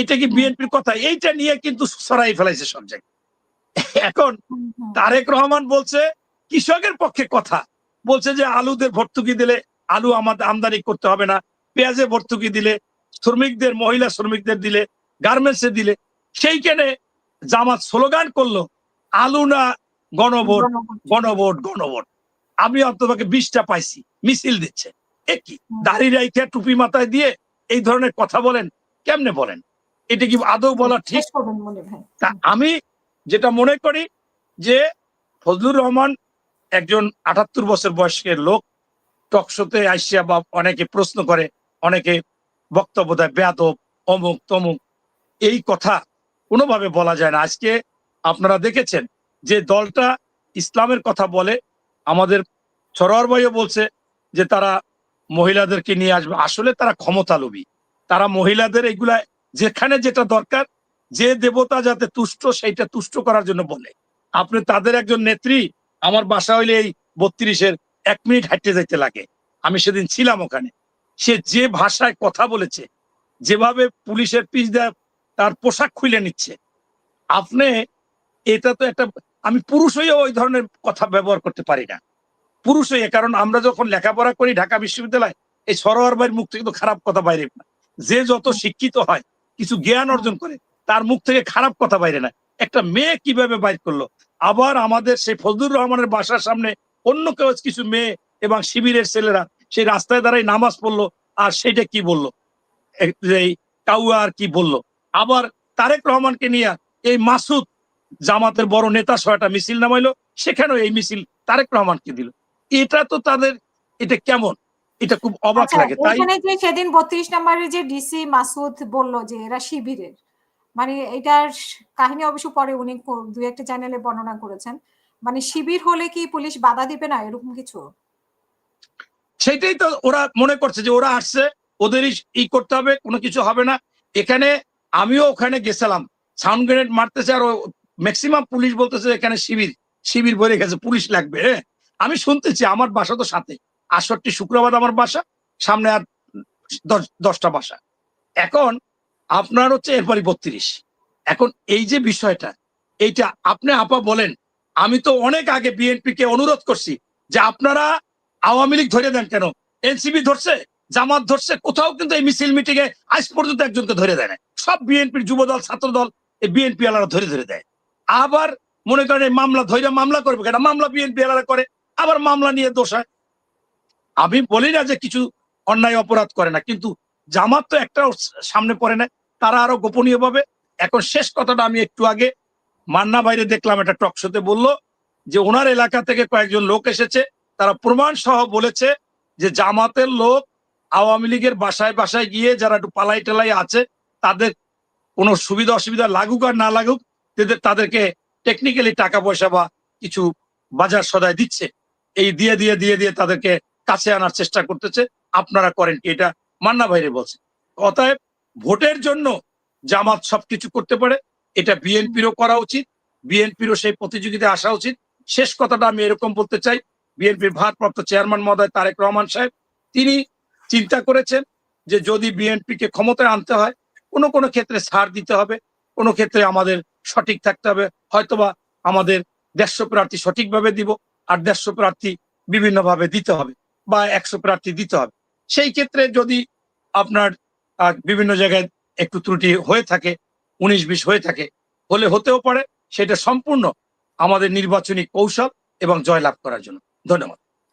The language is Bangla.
এটা কি বিএনপির কথা? এইটা নিয়ে কিন্তু সরাই ফেলাইছে সব জায়গায়। এখন তারেক রহমান বলছে কৃষকের পক্ষে কথা। বলছে যে আলুদের ভর্তুকি দিলে আলু আমাদের আমদানি করতে হবে না। পেঁয়াজে ভর্তুকি দিলে শ্রমিকদের মহিলা শ্রমিকদের দিলে গার্মেন্টসে দিলে। সেইখানে জামাত স্লোগান করল আলু না গণভোট গণভোট। গণভোট আমি অন্ততপক্ষে বিশটা পাইছি মিছিল দিচ্ছে। এ কি? দাড়ি রাইখা টুপি মাথায় দিয়ে এই ধরনের কথা বলেন কেমনে বলেন? এটা কি আদৌ বলা ঠিক? তা আমি যেটা মনে করি যে ফজলুর রহমান একজন আটাত্তর বছর বয়সের লোক টকশোতে আসিয়া বা অনেকে প্রশ্ন করে অনেকে বক্তব্য দেয় বেয়াদব অমুক তমুক। এই কথা কোনোভাবে বলা যায় না। আজকে আপনারা দেখেছেন যে দলটা ইসলামের কথা বলে আমাদের সরোয়ার ভাইও বলছে যে তারা মহিলাদেরকে নিয়ে আসবে। আসলে তারা ক্ষমতা লোভী তারা মহিলাদের এগুলা যেখানে যেটা দরকার, যে দেবতা যাতে তুষ্ট, সেইটা তুষ্ট করার জন্য বলে। আপনি তাদের একজন নেত্রী, আমার বাসা হইলে এই বত্রিশের এক মিনিট হাঁটতে যাইতে লাগে। আমি সেদিন ছিলাম ওখানে। সে যে ভাষায় কথা বলেছে, যেভাবে পুলিশের পিস দেয় তার পোশাক খুলে নিচ্ছে। আপনি এটা তো একটা, আমি পুরুষ হয়েও ওই ধরনের কথা ব্যবহার করতে পারি না। পুরুষ হয়ে কারণ আমরা যখন লেখাপড়া করি ঢাকা বিশ্ববিদ্যালয়, এই সরোয়ার ভাইয়ের মুখ থেকে তো খারাপ কথা বাইরে। যে যত শিক্ষিত হয় কিছু জ্ঞান অর্জন করে তার মুখ থেকে খারাপ কথা বাইরে না একটা মেয়ে কীভাবে বাইর করল? আবার আমাদের সেই ফজলুর রহমানের বাসার সামনে অন্য কেউ কিছু মেয়ে এবং শিবিরের ছেলেরা সেই রাস্তায় দাঁড়াই নামাজ পড়ল আর সেটা কি বলল? এই কাউয়া আর কি বলল? আবার তারেক রহমানকে নিয়ে এই মাসুদ জামাতের বড় নেতা সহ একটা মিছিল নামাইলো, সেখানেও এই মিছিল তারেক রহমানকে দিল। এটা তো তাদের এটা কেমন? এটা খুব অবাক আচ্ছা, লাগে তাই? যে সেদিন বত্রিশ নম্বরের যে ডিসি মাসুদ বলল যে এরা শিবিরের মানে এটার কাহিনী অবশ্য পরে উনি দু একটা চ্যানেলে বর্ণনা করেছেন। মানে শিবির হলে কি পুলিশ বাধা দিবে না এরকম কিছু? সেটাই তো ওরা মনে করছে যে ওরা আসছে ওদেরই ই করতে হবে কোনো কিছু হবে না। এখানে আমিও ওখানে গেছিলাম সাউন্ড গ্রেনেড মারতেছে আর ম্যাক্সিমাম পুলিশ বলতেছে এখানে শিবির শিবির ভরে গেছে পুলিশ লাগবে হ্যাঁ? আমি শুনতেছি আমার বাসা তো সাথে। আটষট্টি শুক্রবার আমার বাসা, সামনে আর দশটা বাসা। এখন আপনার হচ্ছে এরপরই বত্রিশ। এখন এই যে বিষয়টা, এইটা আপনি আপা বলেন, আমি তো অনেক আগে বিএনপি কে অনুরোধ করছি যে আপনারা আওয়ামী লীগ ধরে দেন কেন? এনসিবি ধরছে, জামাত ধরছে, কোথাও কিন্তু এই মিছিল মিটিং এ আজ পর্যন্ত একজনকে ধরে দেয় না সব বিএনপির যুব দল ছাত্র দল এই বিএনপি আলারা ধরে ধরে দেয়। আবার মনে করেন এই মামলা ধরে মামলা করবে কেন? মামলা বিএনপি আলারা করে, আবার মামলা নিয়ে দোষ হয়। আমি বলি না যে কিছু অন্যায় অপরাধ করে না, কিন্তু জামাত তো একটা সামনে পড়ে না, তারা আরও গোপনীয় ভাবে এখন শেষ কথাটা আমি একটু আগে মান্না বাইরে দেখলাম, একটা টক শোতে বলল যে ওনার এলাকা থেকে কয়েকজন লোক এসেছে, তারা প্রমাণ সহ বলেছে যে জামাতের লোক আওয়ামী লীগের বাসায় বাসায় গিয়ে যারা একটু পালাই টালাই আছে, তাদের কোনো সুবিধা অসুবিধা লাগুক আর না লাগুক, তাদের তাদেরকে টেকনিক্যালি টাকা পয়সা বা কিছু বাজার সদায় দিচ্ছে। এই দিয়ে দিয়ে দিয়ে দিয়ে তাদেরকে কাছে আনার চেষ্টা করতেছে, আপনারা করেন কি? এটা মান্না ভাইরে বলছে। অতএব ভোটের জন্য জামাত সবকিছু করতে পারে, এটা বিএনপিরও করা উচিত, বিএনপিরও সেই প্রতিযোগিতায় আসা উচিত। শেষ কথাটা আমি এরকম বলতে চাই, বিএনপির ভারপ্রাপ্ত চেয়ারম্যান মহোদয় তারেক রহমান সাহেব, তিনি চিন্তা করেছেন যে যদি বিএনপিকে ক্ষমতায় আনতে হয়, কোনো কোনো ক্ষেত্রে ছাড় দিতে হবে, কোনো ক্ষেত্রে আমাদের সঠিক থাকতে হবে, হয়তোবা আমাদের দেড়শো প্রার্থী সঠিকভাবে দিব, আর দেড়শো প্রার্থী বিভিন্নভাবে দিতে হবে। বা একশো প্রার্থী দিতে হবে। সেই ক্ষেত্রে যদি আপনার বিভিন্ন জায়গায় একটু ত্রুটি হয়ে থাকে, উনিশ বিশ হয়ে থাকে, হলে হতেও পারে। সেটা সম্পূর্ণ আমাদের নির্বাচনী কৌশল এবং জয়লাভ করার জন্য। ধন্যবাদ।